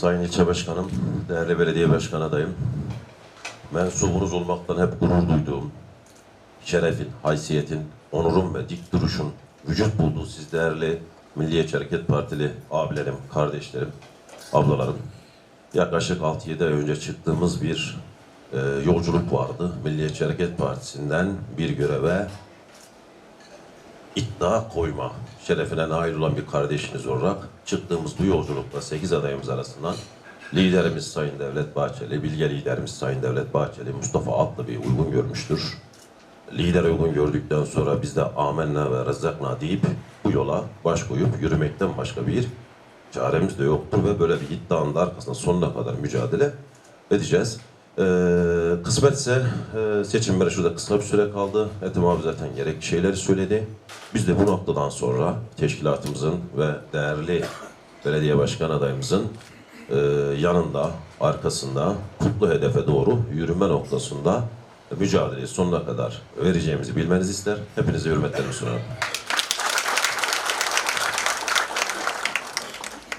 Sayın İlçe Başkanım, değerli belediye başkan adayım, mensubunuz olmaktan hep gurur duyduğum, şerefin, haysiyetin, onurun ve dik duruşun vücut bulduğu siz değerli Milliyetçi Hareket Partili abilerim, kardeşlerim, ablalarım. Yaklaşık 6-7 ay önce çıktığımız bir e, yolculuk vardı. Milliyetçi Hareket Partisi'nden bir göreve iddia koyma şerefine nail olan bir kardeşiniz olarak çıktığımız bu yolculukta 8 adayımız arasından liderimiz Sayın Devlet Bahçeli, bilge liderimiz Sayın Devlet Bahçeli, Mustafa Atlı bir uygun görmüştür. Lider uygun gördükten sonra biz de amenna ve rezzakna deyip bu yola baş koyup yürümekten başka bir çaremiz de yoktur ve böyle bir iddianın da arkasında sonuna kadar mücadele edeceğiz. Ee, kısmetse e, seçimlere şurada kısa bir süre kaldı. Ethem abi zaten gerekli şeyleri söyledi. Biz de bu noktadan sonra teşkilatımızın ve değerli belediye başkan adayımızın e, yanında, arkasında, kutlu hedefe doğru yürüme noktasında mücadeleyi sonuna kadar vereceğimizi bilmenizi ister. Hepinize hürmetlerimi sunarım.